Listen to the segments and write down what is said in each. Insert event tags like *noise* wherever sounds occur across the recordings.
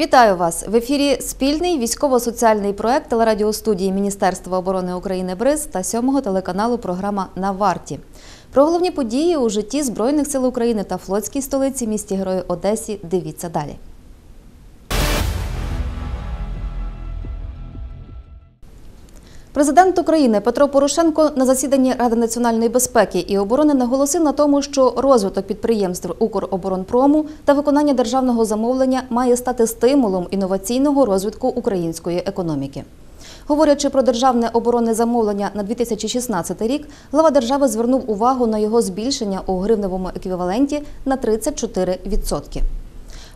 Вітаю вас в ефірі спільний військово-соціальний проект телерадіостудії Міністерства оборони України БРИЗ та сьомого телеканалу програма На варті. Про головні події у житті Збройних сил України та флотській столиці місті Герої Одесі. Дивіться далі. Президент України Петро Порошенко на засіданні Ради національної безпеки і оборони наголосив на тому, що розвиток підприємств Укроборонпрому та виконання державного замовлення має стати стимулом інноваційного розвитку української економіки. Говорячи про державне оборонне замовлення на 2016 рік, глава держави звернув увагу на його збільшення у гривневому еквіваленті на 34%.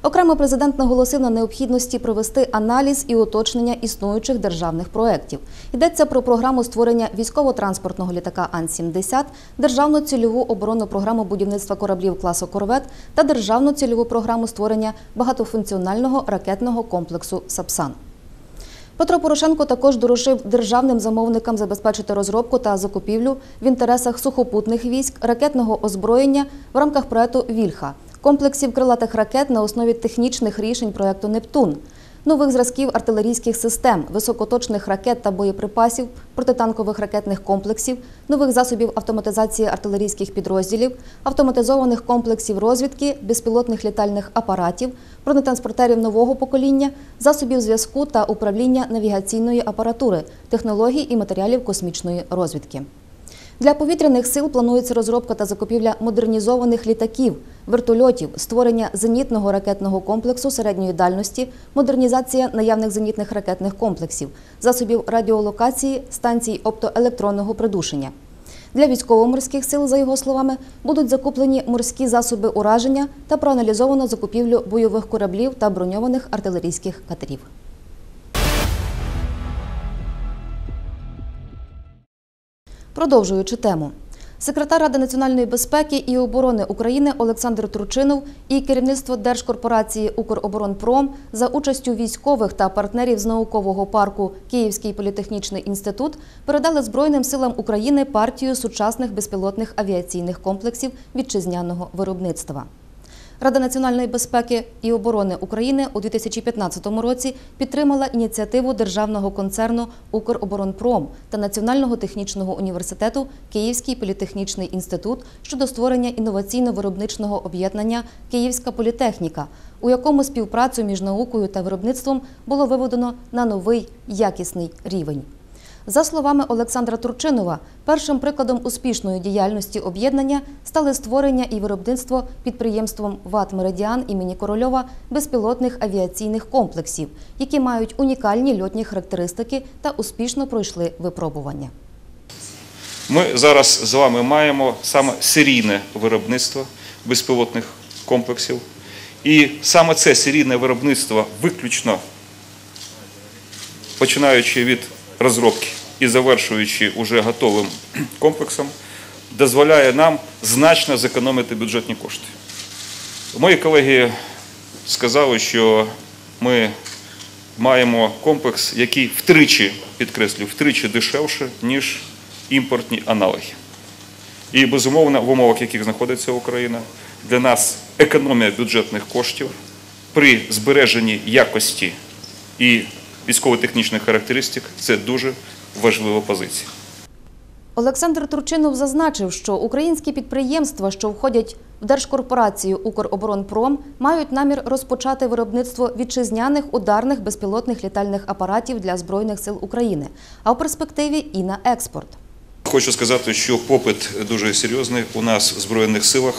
Окремо президент наголосив на необхідності провести аналіз і уточнення існуючих державних проєктів. Йдеться про програму створення військово-транспортного літака Ан-70, державну цільову оборонну програму будівництва кораблів класу Корвет та державну цільову програму створення багатофункціонального ракетного комплексу Сапсан. Петро Порошенко також доручив державним замовникам забезпечити розробку та закупівлю в інтересах сухопутних військ ракетного озброєння в рамках проекту Вільха, комплексів крилатих ракет на основі технічних рішень проекту Нептун, нових зразків артилерійських систем, високоточних ракет та боєприпасів, протитанкових ракетних комплексів, нових засобів автоматизації артилерійських підрозділів, автоматизованих комплексів розвідки, безпілотних літальних апаратів, бронетранспортерів нового покоління, засобів зв'язку та управління навігаційної апаратури, технологій і матеріалів космічної розвідки. Для повітряних сил планується розробка та закупівля модернізованих літаків, вертольотів, створення зенітного ракетного комплексу середньої дальності, модернізація наявних зенітних ракетних комплексів, засобів радіолокації, станцій оптоелектронного придушення. Для військово-морських сил, за його словами, будуть закуплені морські засоби ураження та проаналізовано закупівлю бойових кораблів та броньованих артилерійських катерів. Продовжуючи тему. Секретар Ради національної безпеки і оборони України Олександр Тручинов і керівництво Держкорпорації Укроборонпром за участю військових та партнерів з наукового парку Київський політехнічний інститут передали Збройним силам України партію сучасних безпілотних авіаційних комплексів вітчизняного виробництва. Рада національної безпеки і оборони України у 2015 році підтримала ініціативу державного концерну Укроборонпром та Національного технічного університету Київський політехнічний інститут щодо створення інноваційно-виробничного об'єднання Київська політехніка, у якому співпрацю між наукою та виробництвом було виведено на новий якісний рівень. За словами Олександра Турчинова, першим прикладом успішної діяльності об'єднання стали створення і виробництво підприємством ВАТ Меридіан імені Корольова безпілотних авіаційних комплексів, які мають унікальні льотні характеристики та успішно пройшли випробування. Ми зараз з вами маємо саме серійне виробництво безпілотних комплексів. І саме це серійне виробництво виключно починаючи від розробки і завершуючи уже готовим комплексом, дозволяє нам значно зекономити бюджетні кошти. Мої колеги сказали, що ми маємо комплекс, який втричі, підкреслю, втричі дешевше, ніж імпортні аналоги. І, безумовно, в умовах, в яких знаходиться Україна, для нас економія бюджетних коштів при збереженні якості і військово-технічних характеристик це дуже важлива позиція. Олександр Турчинов зазначив, що українські підприємства, що входять в Держкорпорацію Укроборонпром, мають намір розпочати виробництво вітчизняних ударних безпілотних літальних апаратів для Збройних сил України, а в перспективі і на експорт. Хочу сказати, що попит дуже серйозний у нас в Збройних силах.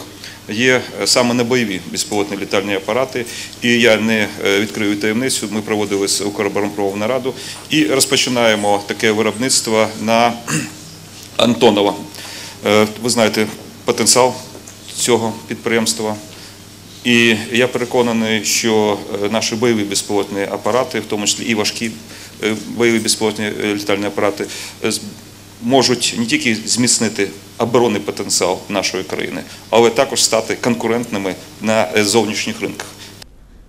Є саме на бойові безпілотні літальні апарати, і я не відкрию таємницю. Ми проводили з Укроборонпромом нараду і розпочинаємо таке виробництво на *clears throat* Антонова. Ви знаєте потенціал цього підприємства. І я переконаний, що наші бойові безпілотні апарати, в тому числі і важкі бойові безпілотні літальні апарати, можуть не тільки зміцнити оборонний потенціал нашої країни, але також стати конкурентними на зовнішніх ринках.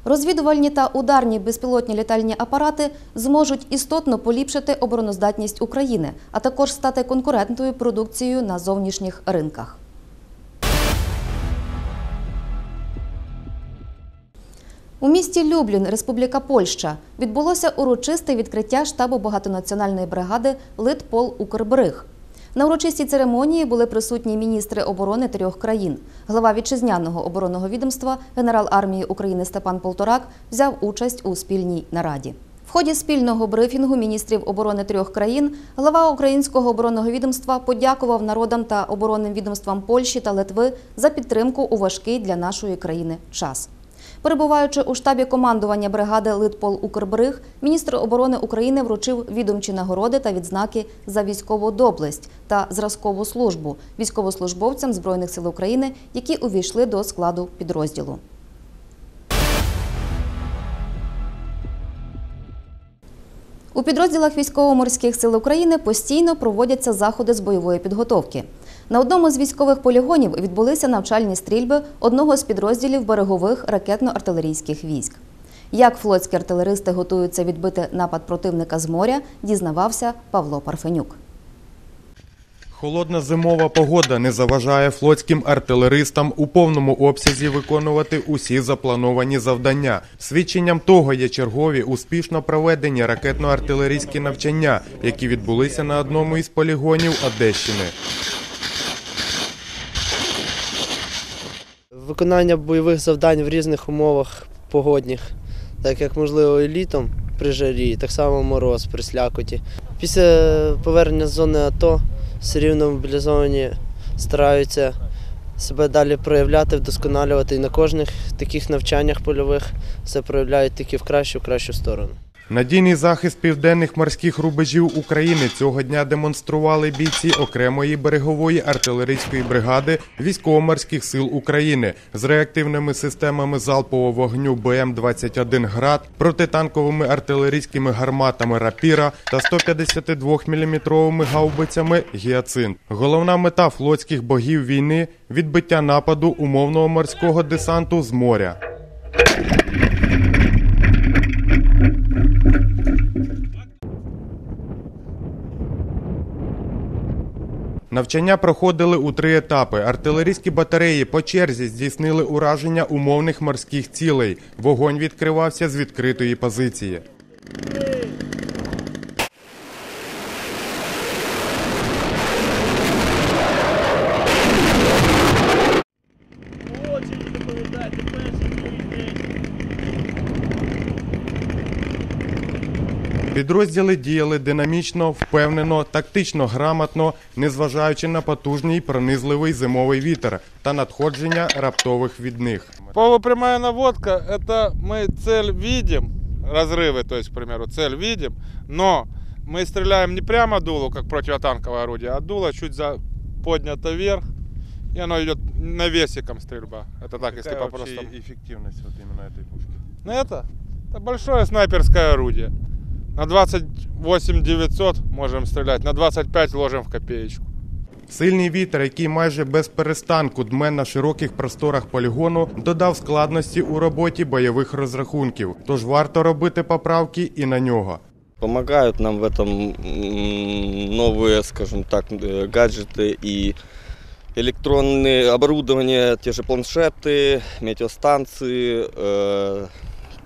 Розвідувальні та ударні безпілотні літальні апарати зможуть істотно поліпшити обороноздатність України, а також стати конкурентною продукцією на зовнішніх ринках. У місті Люблін, Республіка Польща, відбулося урочисте відкриття штабу багатонаціональної бригади Литпол Укрбриг. На урочистій церемонії були присутні міністри оборони трьох країн. Глава вітчизняного оборонного відомства, генерал армії України Степан Полторак взяв участь у спільній нараді. В ході спільного брифінгу міністрів оборони трьох країн глава українського оборонного відомства подякував народам та оборонним відомствам Польщі та Литви за підтримку у важкий для нашої країни час. Перебуваючи у штабі командування бригади Литпол Укрбриг, міністр оборони України вручив відомчі нагороди та відзнаки за військову доблесть та зразкову службу військовослужбовцям Збройних сил України, які увійшли до складу підрозділу. У підрозділах військово-морських сил України постійно проводяться заходи з бойової підготовки. На одному з військових полігонів відбулися навчальні стрільби одного з підрозділів берегових ракетно-артилерійських військ. Як флотські артилеристи готуються відбити напад противника з моря, дізнавався Павло Парфенюк. Холодна зимова погода не заважає флотським артилеристам у повному обсязі виконувати усі заплановані завдання. Свідченням того є чергові успішно проведені ракетно-артилерійські навчання, які відбулися на одному із полігонів Одещини. Виконання бойових завдань в різних умовах погодних, так як можливо і літом при жарі, так само мороз при слякоті. Після повернення з зони АТО все рівно мобілізовані стараються себе далі проявляти, вдосконалювати і на кожних таких навчаннях польових все проявляють тільки в кращу, в кращу сторону. Надійний захист південних морських рубежів України цього дня демонстрували бійці окремої берегової артилерійської бригади військово-морських сил України з реактивними системами залпового вогню БМ-21 «Град», протитанковими артилерійськими гарматами «Рапіра» та 152-мм гаубицями «Гіацинт». Головна мета флотських богів війни – відбиття нападу умовного морського десанту з моря. Навчання проходили у три етапи. Артилерійські батареї по черзі здійснили ураження умовних морських цілей. Вогонь відкривався з відкритої позиції. Підрозділи діяли динамічно, впевнено, тактично грамотно, незважаючи на потужний пронизливий зимовий вітер та надходження раптових від них. Полупрямая наводка – это мы цель видим, разрывы, то есть, к примеру, цель видим, но мы стреляем не прямо дулу, как противотанковое орудие, а дуло чуть за поднято вверх, и оно идет навесиком стрельба. Это так, если по-простому. ефективність от іменно цієї пушки? Ну это, это большое снайперское орудие. На 28 900 можем стрелять, на 25 ложим в копеечку. Сильний вітер, який майже без перестанку дме на широких просторах полігону, додав складності у роботі бойових розрахунків. Тож варто робити поправки і на нього. Помогают нам в этом м, новые, скажем так, э, гаджеты и электронные оборудование, те же планшеты, метеостанции, э,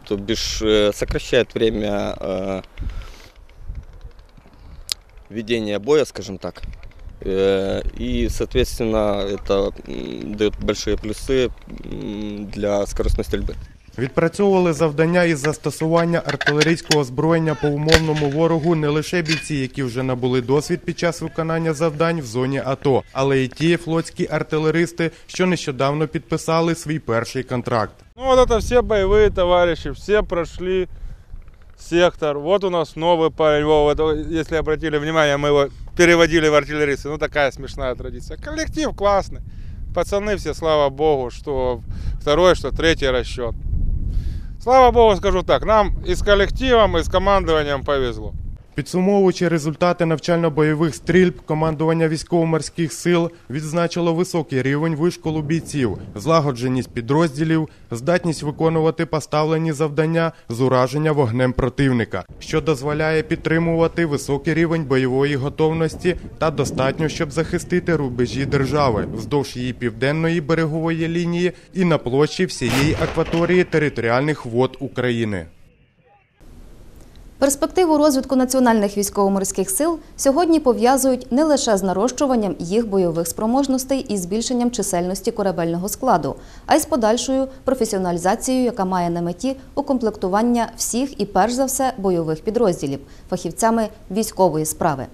то бишь э, сокращает время э, ведения боя, скажем так. Э, И, соответственно, это м, дает большие плюсы м, для скоростной стрельбы. Відпрацьовували завдання із застосування артилерійського озброєння по умовному ворогу не лише бійці, які вже набули досвід під час виконання завдань в зоні АТО, але й ті флотські артилеристи, що нещодавно підписали свій перший контракт. Ну вот это все боевые товарищи, все прошли сектор. Вот у нас новый парень, Вова, это, если обратили внимание, мы его переводили в артиллеристы. Ну такая смешная традиция. Коллектив классный. Пацаны все, слава богу, что второй, что третий расчет. Слава богу, скажу так, нам и с коллективом, и с командованием повезло. Підсумовуючи результати навчально-бойових стрільб, командування військово-морських сил відзначило високий рівень вишколу бійців, злагодженість підрозділів, здатність виконувати поставлені завдання з ураження вогнем противника, що дозволяє підтримувати високий рівень бойової готовності та достатньо, щоб захистити рубежі держави вздовж її південної берегової лінії і на площі всієї акваторії територіальних вод України. Перспективу розвитку національних військово-морських сил сьогодні пов'язують не лише з нарощуванням їх бойових спроможностей і збільшенням чисельності корабельного складу, а й з подальшою професіоналізацією, яка має на меті укомплектування всіх і перш за все бойових підрозділів фахівцями військової справи.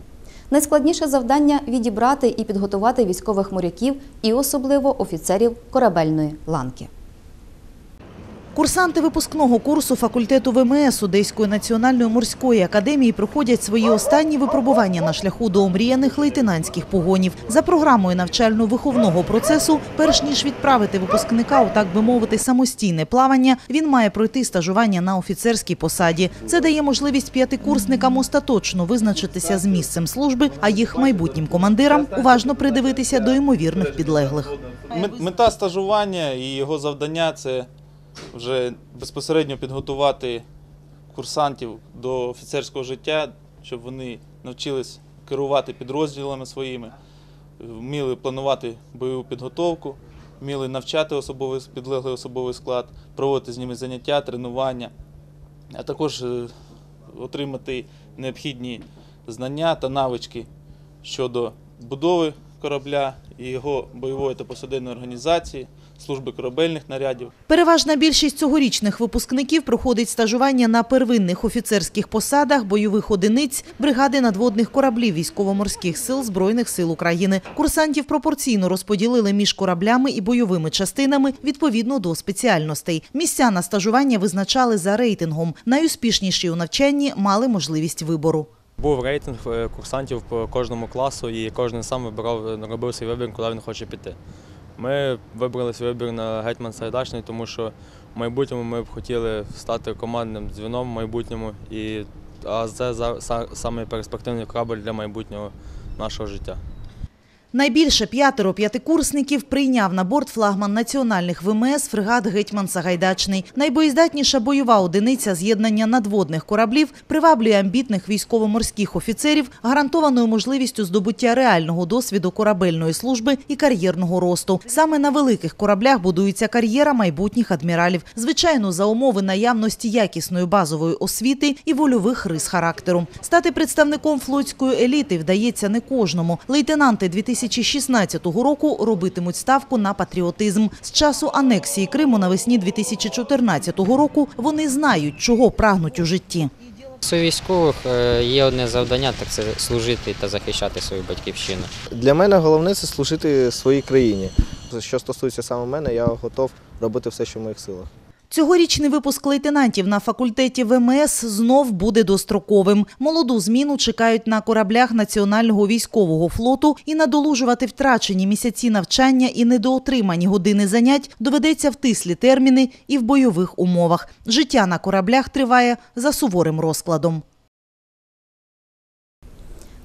Найскладніше завдання відібрати і підготувати військових моряків і особливо офіцерів корабельної ланки. Курсанти випускного курсу факультету ВМС Одеської національної морської академії проходять свої останні випробування на шляху до омріяних лейтенантських погонів. За програмою навчально-виховного процесу, перш ніж відправити випускника у так би мовити самостійне плавання, він має пройти стажування на офіцерській посаді. Це дає можливість п'ятикурсникам остаточно визначитися з місцем служби, а їх майбутнім командирам уважно придивитися до ймовірних підлеглих. Мета стажування і його завдання це вже безпосередньо підготувати курсантів до офіцерського життя, щоб вони навчились керувати підрозділами своїми, вміли планувати бойову підготовку, вміли навчати особовий підлеглий особовий склад, проводити з ними заняття, тренування, а також е, отримати необхідні знання та навички щодо будови корабля і його бойової та посадинної організації, служби корабельних нарядів. Переважна більшість цьогорічних випускників проходить стажування на первинних офіцерських посадах бойових одиниць бригади надводних кораблів військово-морських сил Збройних сил України. Курсантів пропорційно розподілили між кораблями і бойовими частинами відповідно до спеціальностей. Місця на стажування визначали за рейтингом. Найуспішніші у навчанні мали можливість вибору. Був рейтинг е, курсантів по кожному класу, і кожен сам вибирав, робив свій вибір, куди він хоче піти. Ми вибрали свій вибір на гетьман Сайдашний, тому що в майбутньому ми б хотіли стати командним дзвіном в майбутньому, і а це саме перспективний корабль для майбутнього нашого життя. Найбільше п'ятеро п'ятикурсників прийняв на борт флагман національних ВМС фрегат Гетьман Сагайдачний. Найбоєздатніша бойова одиниця з'єднання надводних кораблів приваблює амбітних військово-морських офіцерів гарантованою можливістю здобуття реального досвіду корабельної служби і кар'єрного росту. Саме на великих кораблях будується кар'єра майбутніх адміралів, звичайно, за умови наявності якісної базової освіти і вольових рис характеру. Стати представником флотської еліти вдається не кожному. Лейтенанти 2016 року робитимуть ставку на патріотизм. З часу анексії Криму навесні 2014 року вони знають, чого прагнуть у житті. У військових е, є одне завдання, так це служити та захищати свою батьківщину. Для мене головне це служити своїй країні. Що стосується саме мене, я готов робити все, що в моїх силах. Цьогорічний випуск лейтенантів на факультеті ВМС знов буде достроковим. Молоду зміну чекають на кораблях Національного військового флоту і надолужувати втрачені місяці навчання і недоотримані години занять доведеться в тислі терміни і в бойових умовах. Життя на кораблях триває за суворим розкладом.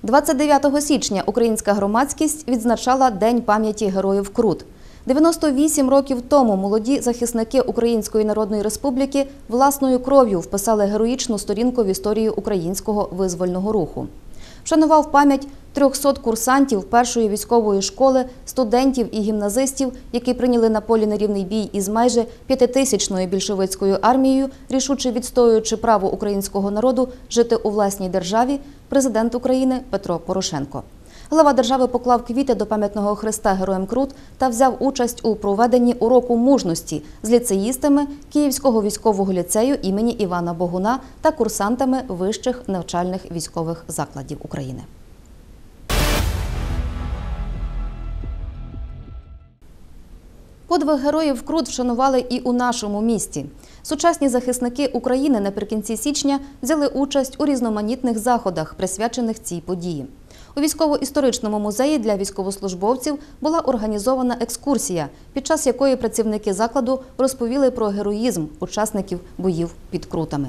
29 січня українська громадськість відзначала День пам'яті героїв Крут. 98 років тому молоді захисники Української Народної Республіки власною кров'ю вписали героїчну сторінку в історію українського визвольного руху. Вшанував пам'ять 300 курсантів першої військової школи, студентів і гімназистів, які прийняли на полі нерівний бій із майже п'ятитисячною більшовицькою армією, рішуче відстоюючи право українського народу жити у власній державі, президент України Петро Порошенко. Глава держави поклав квіти до пам'ятного хреста Героям Крут та взяв участь у проведенні уроку мужності з ліцеїстами Київського військового ліцею імені Івана Богуна та курсантами вищих навчальних військових закладів України. Подвиг героїв Крут вшанували і у нашому місті. Сучасні захисники України наприкінці січня взяли участь у різноманітних заходах, присвячених цій події. У військово-історичному музеї для військовослужбовців була організована екскурсія, під час якої працівники закладу розповіли про героїзм учасників боїв під крутами.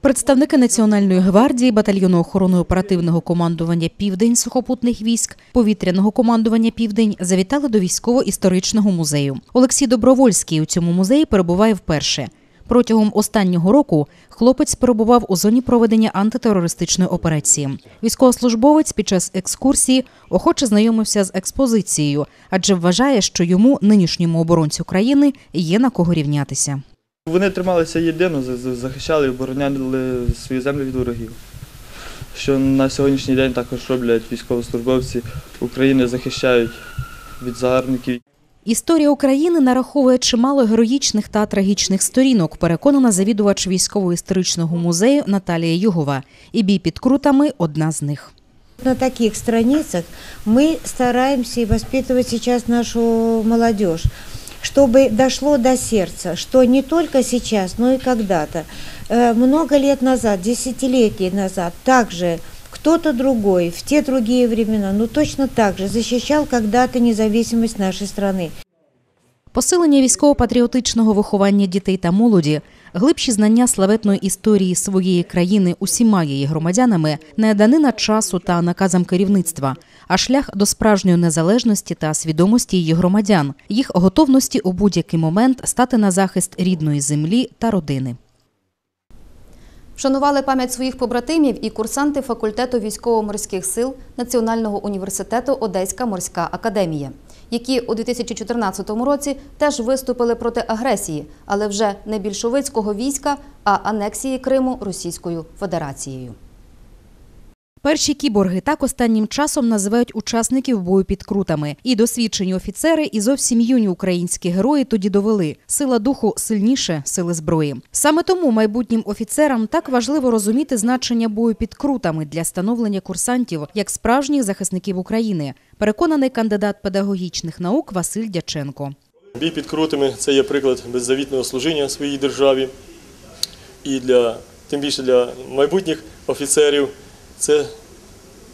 Представники Національної гвардії, батальйону охорони оперативного командування Південь сухопутних військ, повітряного командування Південь завітали до військово-історичного музею. Олексій Добровольський у цьому музеї перебуває вперше. Протягом останнього року хлопець перебував у зоні проведення антитерористичної операції. Військовослужбовець під час екскурсії охоче знайомився з експозицією, адже вважає, що йому, нинішньому оборонцю країни, є на кого рівнятися. Вони трималися єдино, за- за- захищали і обороняли свою землю від ворогів. Що на сьогоднішній день також роблять військовослужбовці України, захищають від загарбників. Історія України нараховує чимало героїчних та трагічних сторінок, переконана завідувач військово-історичного музею Наталія Югова. І бій під крутами одна з них. На таких страницах мы стараемся и воспитывать сейчас нашу молодежь, чтобы дошло до сердца, что не только сейчас, но и когда-то, э, много лет назад, десятилетий назад, также кто-то другой, в те другие времена, ну точно так же защищал когда-то независимость нашей страны. Посилення військово-патріотичного виховання дітей та молоді, глибші знання славетної історії своєї країни усіма її громадянами не данина часу та наказам керівництва, а шлях до справжньої незалежності та свідомості її громадян, їх готовності у будь-який момент стати на захист рідної землі та родини. Вшанували пам'ять своїх побратимів і курсанти факультету військово-морських сил Національного університету Одеська морська академія, які у 2014 році теж виступили проти агресії, але вже не більшовицького війська, а анексії Криму Російською Федерацією. Перші кіборги так останнім часом називають учасників бою під крутами. І досвідчені офіцери, і зовсім юні українські герої тоді довели: сила духу сильніше сили зброї. Саме тому майбутнім офіцерам так важливо розуміти значення бою під крутами для становлення курсантів як справжніх захисників України. Переконаний кандидат педагогічних наук Василь Дяченко. Бій під крутими це є приклад беззавітного служіння своїй державі. І для, тим більше для майбутніх офіцерів це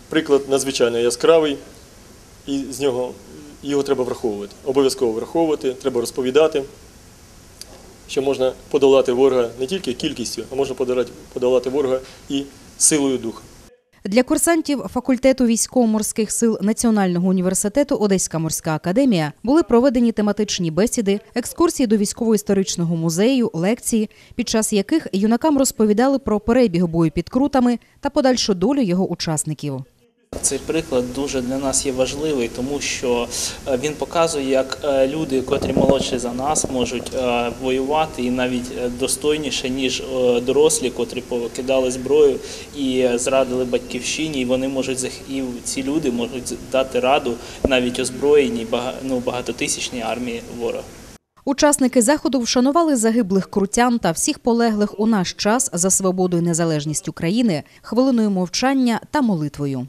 приклад надзвичайно яскравий, і з нього його треба враховувати. Обов'язково враховувати, треба розповідати, що можна подолати ворога не тільки кількістю, а можна подолати, ворога і силою духа. Для курсантів факультету військово-морських сил Національного університету Одеська морська академія були проведені тематичні бесіди, екскурсії до військово-історичного музею, лекції, під час яких юнакам розповідали про перебіг бою під крутами та подальшу долю його учасників. Цей приклад дуже для нас є важливий, тому що е, він показує, як е, люди, котрі молодші за нас, можуть е, воювати і навіть достойніше, ніж дорослі, котрі покидали зброю і зрадили батьківщині. І вони можуть і ці люди можуть дати раду навіть озброєній ну, багатотисячній армії ворога. Учасники заходу вшанували загиблих крутян та всіх полеглих у наш час за свободу і незалежність України хвилиною мовчання та молитвою.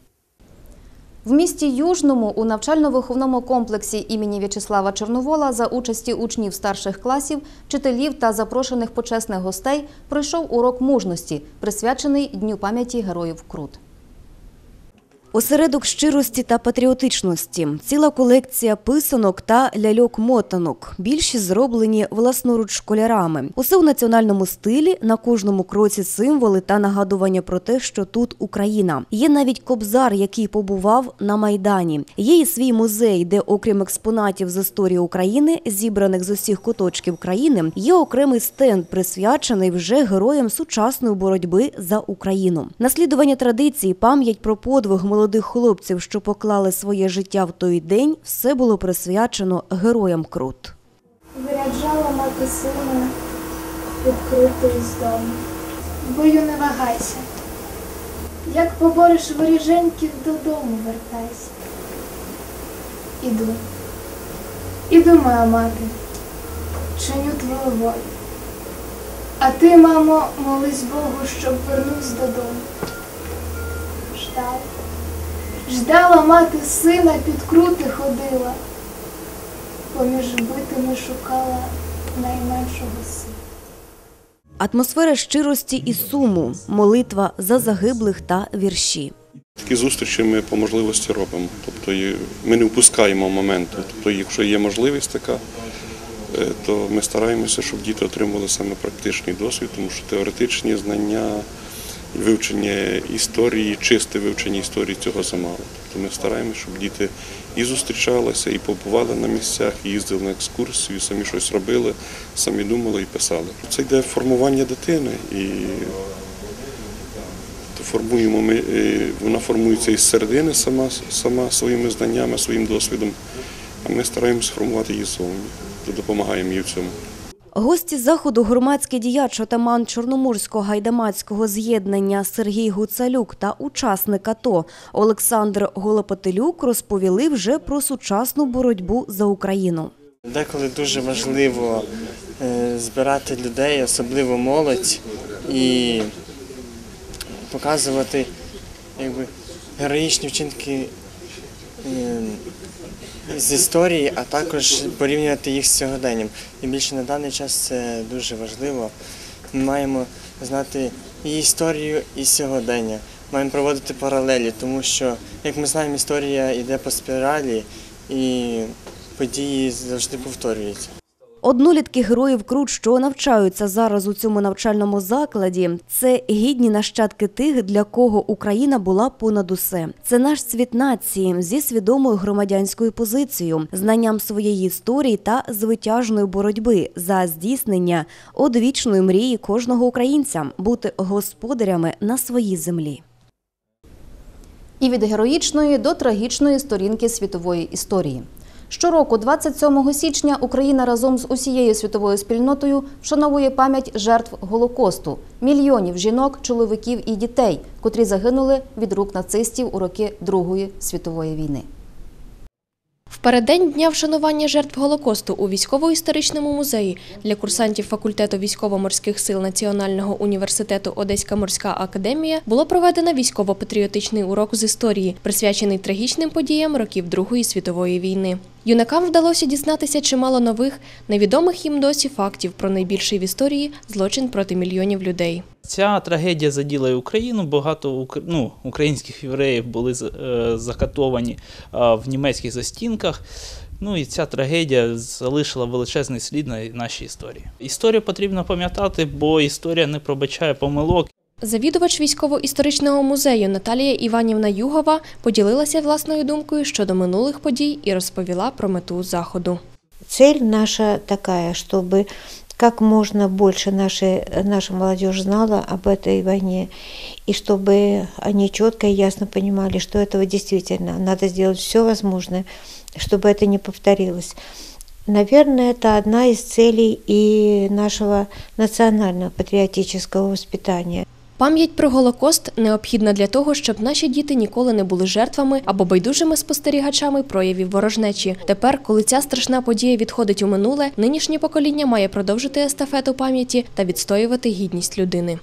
В місті Южному у навчально-виховному комплексі імені В'ячеслава Чорновола за участі учнів старших класів, вчителів та запрошених почесних гостей пройшов урок мужності, присвячений Дню пам'яті героїв Крут. Осередок щирості та патріотичності, ціла колекція писанок та ляльок-мотанок. Більшість зроблені власноруч школярами. Усе у національному стилі, на кожному кроці символи та нагадування про те, що тут Україна. Є навіть кобзар, який побував на майдані. Є і свій музей, де, окрім експонатів з історії України, зібраних з усіх куточків країни, є окремий стенд, присвячений вже героям сучасної боротьби за Україну. Наслідування традицій, пам'ять про подвиг молодих хлопців, що поклали своє життя в той день, все було присвячено героям Крут. Виряджала мати сина відкрити з дому. Бою не вагайся. Як побореш воріженьків, додому вертайся. Іду. Іду, моя мати, чиню твою волю. А ти, мамо, молись Богу, щоб вернусь додому. Ждала. Ждала мати сина, під крути ходила. Поміж битими шукала найменшого сина. Атмосфера щирості і суму, молитва за загиблих та вірші. Такі зустрічі ми по можливості робимо. Тобто ми не впускаємо моменту. Тобто, якщо є можливість така, е, то ми стараємося, щоб діти отримували саме практичний досвід, тому що теоретичні знання, вивчення історії, чисте вивчення історії цього замало. Тобто ми стараємося, щоб діти і зустрічалися, і побували на місцях, і їздили на екскурсію, самі щось робили, самі думали і писали. Це йде формування дитини і формуємо ми, е, вона формується із середини сама, сама своїми знаннями, своїм досвідом, а ми стараємося формувати її зовні, допомагаємо їй в цьому. Гості заходу громадський діяч отаман Чорноморського гайдамацького з'єднання Сергій Гуцалюк та учасник АТО Олександр Голопотелюк розповіли вже про сучасну боротьбу за Україну. Деколи дуже важливо е, збирати людей, особливо молодь, і показувати якби, героїчні вчинки з історії, а також порівнювати їх з сьогоденням. І більше на даний час це дуже важливо. Ми маємо знати і історію, і сьогодення. Маємо проводити паралелі, тому що, як ми знаємо, історія йде по спіралі і події завжди повторюються. Однолітки героїв Крут, що навчаються зараз у цьому навчальному закладі, це гідні нащадки тих, для кого Україна була понад усе. Це наш цвіт нації зі свідомою громадянською позицією, знанням своєї історії та звитяжної боротьби за здійснення одвічної мрії кожного українця бути господарями на своїй землі. І від героїчної до трагічної сторінки світової історії. Щороку, 27 січня, Україна разом з усією світовою спільнотою вшановує пам'ять жертв Голокосту, мільйонів жінок, чоловіків і дітей, котрі загинули від рук нацистів у роки Другої світової війни. В переддень дня вшанування жертв Голокосту у військово-історичному музеї для курсантів факультету військово-морських сил Національного університету Одеська морська академія було проведено військово-патріотичний урок з історії, присвячений трагічним подіям років Другої світової війни. Юнакам вдалося дізнатися чимало нових, невідомих їм досі фактів про найбільший в історії злочин проти мільйонів людей. Ця трагедія заділа Україну. Багато ну, українських євреїв були е, закатовані е, в німецьких застінках. Ну і ця трагедія залишила величезний слід на нашій історії. Історію потрібно пам'ятати, бо історія не пробачає помилок. Завідувач військово-історичного музею Наталія Іванівна Югова поділилася власною думкою щодо минулих подій і розповіла про мету заходу. Цель наша такая, чтобы как можно больше нашей, наша молодежь знала об этой войне, и чтобы они четко и ясно понимали, что этого действительно надо сделать все возможное, чтобы это не повторилось. Наверное, это одна из целей и нашего национального патриотического воспитания. Пам'ять про Голокост необхідна для того, щоб наші діти ніколи не були жертвами або байдужими спостерігачами проявів ворожнечі. Тепер, коли ця страшна подія відходить у минуле, нинішнє покоління має продовжити естафету пам'яті та відстоювати гідність людини.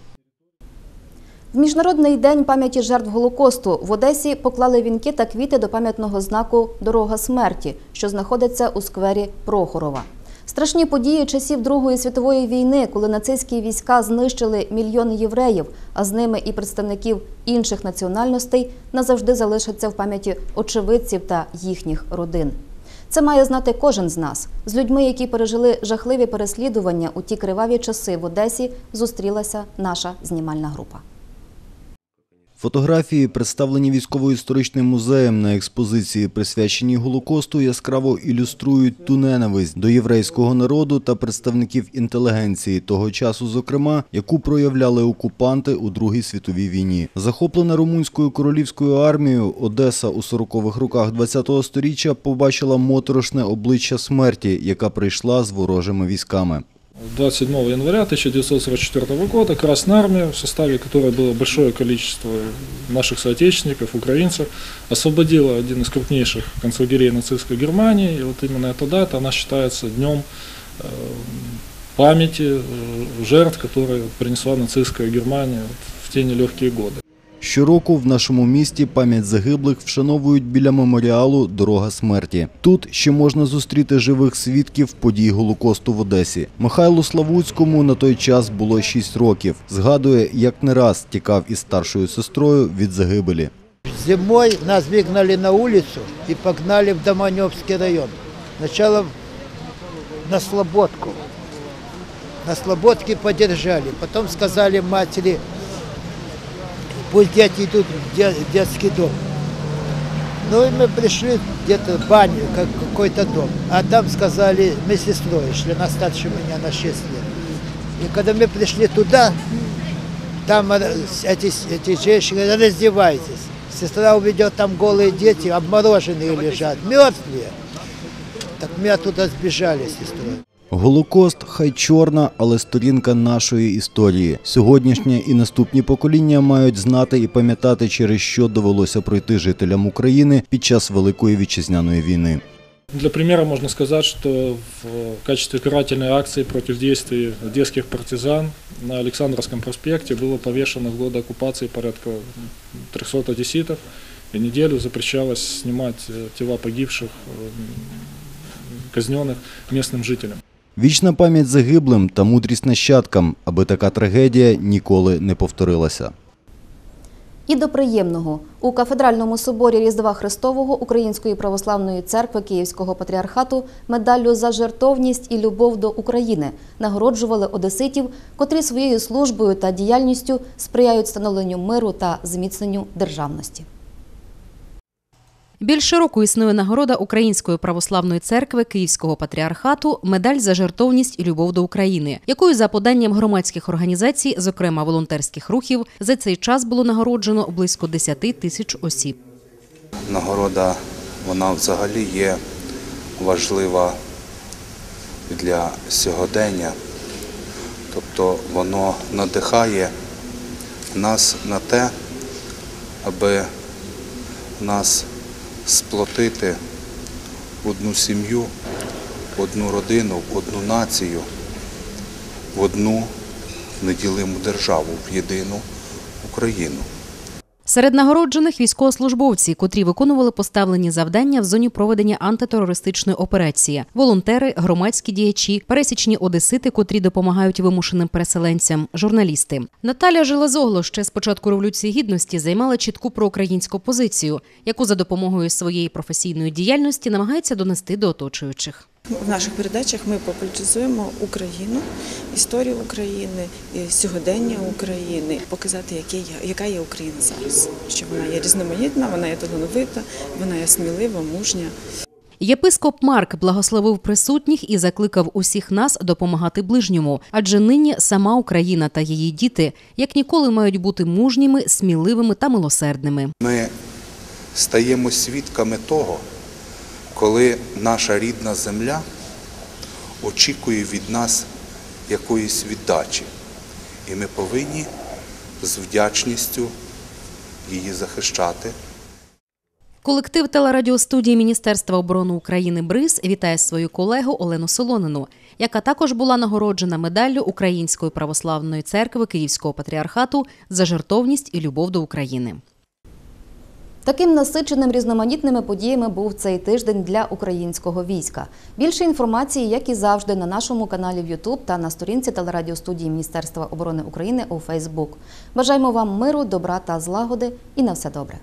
В Міжнародний день пам'яті жертв Голокосту в Одесі поклали вінки та квіти до пам'ятного знаку Дорога смерті, що знаходиться у сквері Прохорова. Страшні події часів Другої світової війни, коли нацистські війська знищили мільйони євреїв, а з ними і представників інших національностей, назавжди залишаться в пам'яті очевидців та їхніх родин. Це має знати кожен з нас. З людьми, які пережили жахливі переслідування у ті криваві часи в Одесі, зустрілася наша знімальна група. Фотографії, представлені військово-історичним музеєм на експозиції, присвяченій Голокосту, яскраво ілюструють ту ненависть до єврейського народу та представників інтелігенції того часу, зокрема, яку проявляли окупанти у Другій світовій війні. Захоплена румунською королівською армією, Одеса у 40-х роках ХХ століття побачила моторошне обличчя смерті, яка прийшла з ворожими військами. 27 января 1944 года Красная Армия, в составе которой было большое количество наших соотечественников, украинцев, освободила один из крупнейших концлагерей нацистской Германии. И вот именно эта дата, она считается днем э, памяти э, жертв, которые принесла нацистская Германия в те нелегкие годы. Щороку в нашому місті пам'ять загиблих вшановують біля меморіалу Дорога смерті. Тут ще можна зустріти живих свідків подій Голокосту в Одесі. Михайлу Славутському на той час було 6 років. Згадує, як не раз тікав із старшою сестрою від загибелі. Зимой нас выгнали на улицу и погнали в Доманевский район. Сначала на Слободку. На Слободке подержали. Потом сказали матери, пусть дети идут в де- детский дом. Ну и мы пришли где-то в баню, как какой-то дом. А там сказали, мы сестрой шли, она старше меня на 6 лет. И когда мы пришли туда, там эти, эти женщины раздевайтесь. Сестра уведет, там голые дети, обмороженные лежат, мертвые. Так мы оттуда сбежали с сестрой. Голокост хай чорна, але сторінка нашої історії. Сьогоднішнє і наступні покоління мають знати і пам'ятати, через що довелося пройти жителям України під час Великої вітчизняної війни. Для примера можно сказать, что в качестве карательной акции против действий одесских партизан на Александровском проспекте было повешено в годы оккупации порядка 300 одесситов, и неделю запрещалось снимать э, тела погибших, э, казненных местным жителям. Вічна пам'ять загиблим та мудрість нащадкам, аби така трагедія ніколи не повторилася. І до приємного у кафедральному соборі Різдва Христового Української православної церкви Київського патріархату медаллю за жертовність і любов до України нагороджували одеситів, котрі своєю службою та діяльністю сприяють становленню миру та зміцненню державності. Більш широко існує нагорода Української православної церкви Київського патріархату медаль за жертовність і любов до України, якою за поданням громадських організацій, зокрема волонтерських рухів, за цей час було нагороджено близько 10 тисяч осіб. Нагорода вона взагалі є важлива для сьогодення, тобто воно надихає нас на те, аби нас сплотити одну сім'ю, одну родину, одну націю, в одну неділиму державу, в єдину Україну. Серед нагороджених військовослужбовці, котрі виконували поставлені завдання в зоні проведення антитерористичної операції, волонтери, громадські діячі, пересічні одесити, котрі допомагають вимушеним переселенцям, журналісти. Наталя Железогло ще з початку революції гідності займала чітку проукраїнську позицію, яку за допомогою своєї професійної діяльності намагається донести до оточуючих. В наших передачах ми популяризуємо Україну, історію України, сьогодення України, показати, яке є- яка є Україна зараз. Що вона є різноманітна, вона є талановита, вона є смілива, мужня. Єпископ Марк благословив присутніх і закликав усіх нас допомагати ближньому, адже нині сама Україна та її діти як ніколи мають бути мужніми, сміливими та милосердними. Ми стаємо свідками того, коли наша рідна земля очікує від нас якоїсь віддачі, і ми повинні з вдячністю її захищати. Колектив телерадіостудії Міністерства оборони України БРИЗ вітає свою колегу Олену Солонину, яка також була нагороджена медаллю Української православної церкви Київського патріархату за жертовність і любов до України. Таким насиченим різноманітними подіями був цей тиждень для українського війська. Більше інформації, як і завжди, на нашому каналі в YouTube та на сторінці телерадіостудії Міністерства оборони України у Фейсбук. Бажаємо вам миру, добра та злагоди і на все добре.